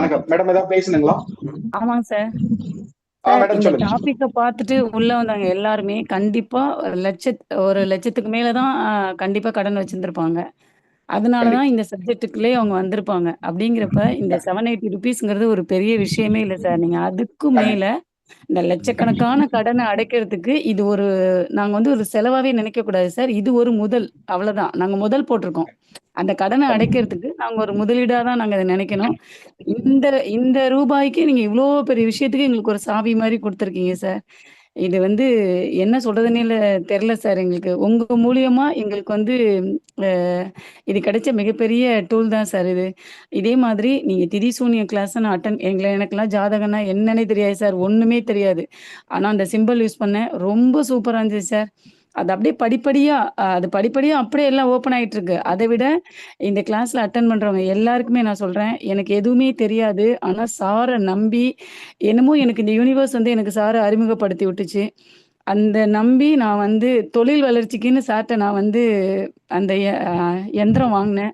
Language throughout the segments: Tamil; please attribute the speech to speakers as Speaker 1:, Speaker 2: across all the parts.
Speaker 1: வணக்கம். மேடம் ஏதாவது பேசணுங்களா?
Speaker 2: ஆமாங்க சார். டாபிக்க பார்த்துட்டு உள்ள வந்தவங்க எல்லாருமே கண்டிப்பா ஒரு லட்சத் ஒரு லட்சத்துக்கு மேலதான் கண்டிப்பா கடன் வச்சிருந்திருப்பாங்க. அதனாலதான் இந்த சப்ஜெக்ட்டுக்குள்ளே அவங்க வந்திருப்பாங்க. அப்படிங்கிறப்ப இந்த செவன் எயிட்டி ருபீஸ்ங்கிறது ஒரு பெரிய விஷயமே இல்லை சார். நீங்க அதுக்கும் மேல இந்த லட்சக்கணக்கான கடனை அடைக்கிறதுக்கு இது ஒரு நாங்க வந்து ஒரு செலவாவே நினைக்க கூடாது சார். இது ஒரு முதல் அவ்வளவுதான். நாங்க முதல் போட்டிருக்கோம். அந்த கடனை அடைக்கிறதுக்கு நாங்க ஒரு முதலீடா தான் நாங்க அதை நினைக்கணும். இந்த இந்த ரூபாய்க்கு நீங்க இவ்வளோ பெரிய விஷயத்துக்கு எங்களுக்கு ஒரு சாவி மாதிரி கொடுத்துருக்கீங்க சார். இது வந்து என்ன சொல்றதுன்னே தெரில தெரியல சார் எங்களுக்கு. உங்க மூலியமா எங்களுக்கு வந்து இது கிடைச்ச மிகப்பெரிய டூல் தான் சார் இது. இதே மாதிரி நீங்க திரிசூனிய கிளாஸ் நான் அட்டன் எங்களை எனக்குலாம் ஜாதகம்னா என்னன்னே தெரியாது சார். ஒண்ணுமே தெரியாது. ஆனா அந்த சிம்பிள் யூஸ் பண்ணேன். ரொம்ப சூப்பரா இருந்துச்சு சார். அது அப்படியே படிப்படியா அது படிப்படியா அப்படியே எல்லாம் ஓப்பன் ஆயிட்டு இருக்கு அதை விட இந்த கிளாஸ்ல அட்டன் பண்றவங்க எல்லாருக்குமே நான் சொல்றேன் எனக்கு எதுவுமே தெரியாது. ஆனா சாரை நம்பி என்னமோ எனக்கு இந்த யூனிவர்ஸ் வந்து எனக்கு சாரை அறிமுகப்படுத்தி விட்டுச்சு. அந்த நம்பி நான் வந்து தொழில் வளர்ச்சிக்குன்னு சார்ட்ட நான் வந்து அந்த எந்திரம் யந்திரம் வாங்கினேன்.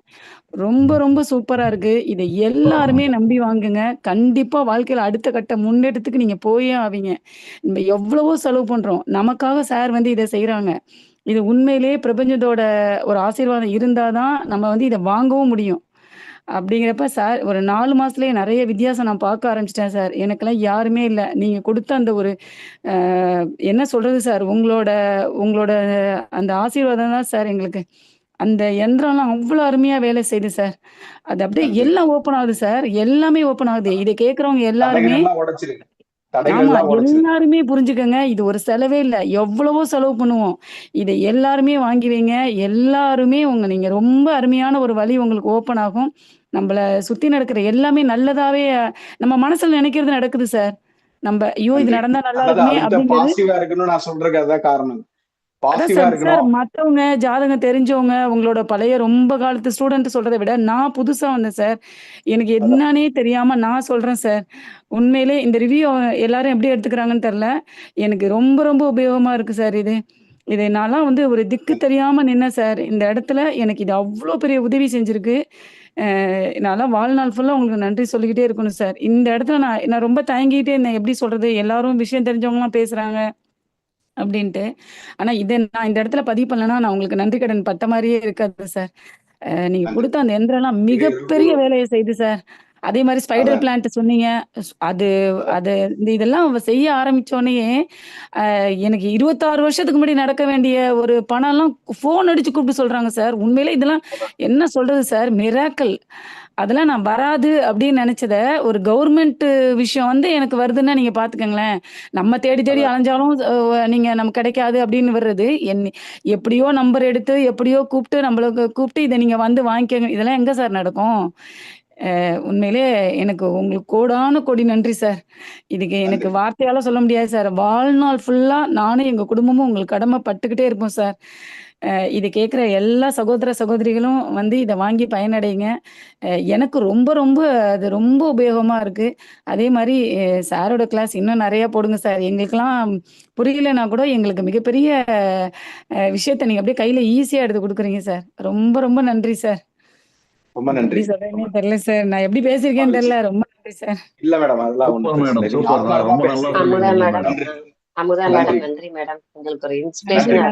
Speaker 2: ரொம்ப ரொம்ப சூப்பரா இருக்கு. இதை எல்லாருமே நம்பி வாங்குங்க. கண்டிப்பா வாழ்க்கையில அடுத்த கட்ட முன்னேற்றத்துக்கு நீங்க போயே ஆவீங்க. நம்ம எவ்வளவோ செலவு பண்றோம். நமக்காக சார் வந்து இதை செய்யறாங்க இது உண்மையிலேயே பிரபஞ்சத்தோட ஒரு ஆசீர்வாதம் இருந்தாதான் நம்ம வந்து இதை வாங்கவும் முடியும். அப்படிங்கிறப்ப சார் ஒரு நாலு மாசத்துலயே நிறைய வித்தியாசம் நான் பார்க்க ஆரம்பிச்சிட்டேன் சார் எனக்கெல்லாம் யாருமே இல்லை. நீங்க கொடுத்த அந்த ஒரு என்ன சொல்றது சார் உங்களோட உங்களோட அந்த ஆசீர்வாதம் தான் சார் எங்களுக்கு. அந்த யந்திரம்லாம் அவ்வளோ அருமையா வேலை செய்யுது சார் அது அப்படியே எல்லாம் ஓப்பன் ஆகுது சார் எல்லாமே ஓப்பன் ஆகுது. இதை கேட்கறவங்க எல்லாருமே எல்லாருமே புரிஞ்சுக்கங்க. இது ஒரு செலவே இல்ல. எவ்வளவோ செலவு பண்ணுவோம். இதை எல்லாருமே வாங்கி வைங்க. எல்லாருமே உங்க நீங்க ரொம்ப அருமையான ஒரு வழி உங்களுக்கு ஓப்பன் ஆகும். நம்மள சுத்தி நடக்கிற எல்லாமே நல்லதாவே நம்ம மனசுல நினைக்கிறது நடக்குது சார் நம்ம ஐயோ இது நடந்தா நல்லா இருக்குமே
Speaker 1: இருக்கணும்னு நான் சொல்றதுக்கு அதுதான் காரணம்.
Speaker 2: மத்தவங்க ஜாதகம் தெரிஞ்சவங்க உங்களோட பழைய ரொம்ப காலத்து ஸ்டூடெண்ட் சொல்றதை விட நான் புதுசா வந்தேன் சார். எனக்கு என்னன்னே தெரியாம நான் சொல்றேன் சார். உண்மையிலே இந்த ரிவ்யூ எல்லாரும் எப்படி எடுத்துக்கிறாங்கன்னு தெரியல. எனக்கு ரொம்ப ரொம்ப உபயோகமா இருக்கு சார் இது. இதை நான்லாம் வந்து ஒரு திக்கு தெரியாம நின்னேன் சார். இந்த இடத்துல எனக்கு இது அவ்வளோ பெரிய உதவி செஞ்சிருக்கு. நான்லாம் வாழ்நாள் ஃபுல்லா உங்களுக்கு நன்றி சொல்லிக்கிட்டே இருக்கணும் சார். இந்த இடத்துல நான் நான் ரொம்ப தயங்கிட்டே இருந்தேன். எப்படி சொல்றது? எல்லாரும் விஷயம் தெரிஞ்சவங்கலாம் பேசுறாங்க. அப்படின்ட்டு. ஆனா இதை நான் இந்த இடத்துல பதிவு பண்ணலன்னா நான் உங்களுக்கு நன்றி கடன் பத்த மாதிரியே இருக்காது சார். நீங்க கொடுத்த அந்த எந்திரம்லாம்
Speaker 1: இது
Speaker 2: மிகப்பெரிய வேலையை செய்யுது சார். அதே மாதிரி ஸ்பைடர் பிளான்ட் சொன்னீங்க. அது அது இந்த இதெல்லாம் செய்ய ஆரம்பிச்சோடனே எனக்கு இருபத்தாறு வருஷத்துக்கு முன்னாடி நடக்க வேண்டிய ஒரு பணம் எல்லாம் ஃபோன் அடிச்சு கூப்பிட்டு சொல்றாங்க சார். உண்மையிலே இதெல்லாம் என்ன சொல்றது சார்? மிராக்கல் அதெல்லாம் நான் வராது அப்படின்னு நினைச்சத ஒரு கவர்மெண்ட் விஷயம் வந்து எனக்கு வருதுன்னா நீங்க பாத்துக்கோங்களேன். நம்ம தேடி தேடி அலைஞ்சாலும் நீங்க நமக்கு கிடைக்காது அப்படின்னு வர்றது. என் எப்படியோ நம்பர் எடுத்து எப்படியோ கூப்பிட்டு நம்மளுக்கு கூப்பிட்டு இதை நீங்க வந்து வாங்கிக்கங்க. இதெல்லாம் எங்க சார் நடக்கும்? உண்மையிலே எனக்கு உங்களுக்கு கோடான கோடி நன்றி சார். இதுக்கு எனக்கு வார்த்தையால சொல்ல முடியாது சார். வாழ்நாள் ஃபுல்லா நானும் எங்க குடும்பமும் உங்களுக்கு கடமை பட்டுக்கிட்டே இருப்போம் சார். இது கேட்குற எல்லா சகோதர சகோதரிகளும் வந்து இதை வாங்கி பயனடைங்க. எனக்கு ரொம்ப ரொம்ப அது ரொம்ப உபயோகமா இருக்கு. அதே மாதிரி சாரோட கிளாஸ் இன்னும் நிறைய போடுங்க சார். எங்களுக்கெல்லாம் புரியலைன்னா கூட எங்களுக்கு மிகப்பெரிய விஷயத்த நீங்க அப்படியே கையில ஈஸியா எடுத்து கொடுக்குறீங்க சார். ரொம்ப ரொம்ப நன்றி சார்.
Speaker 1: ரொம்ப நன்றி.
Speaker 2: சொல்றேனே தெரியல சார். நான் எப்படி பேசியிருக்கேன்னு
Speaker 1: மகிழ்ச்சி
Speaker 2: தெரியல. ரொம்ப நன்றி சார்.
Speaker 1: இல்ல மேடம் அதெல்லாம் பிரச்சனை
Speaker 3: மேடம்.
Speaker 1: நன்றி
Speaker 4: மேடம்? நன்றி. மேடம். உங்களுக்கு ஒரு
Speaker 1: நன்றி
Speaker 4: இன்ஸ்பிரேஷனா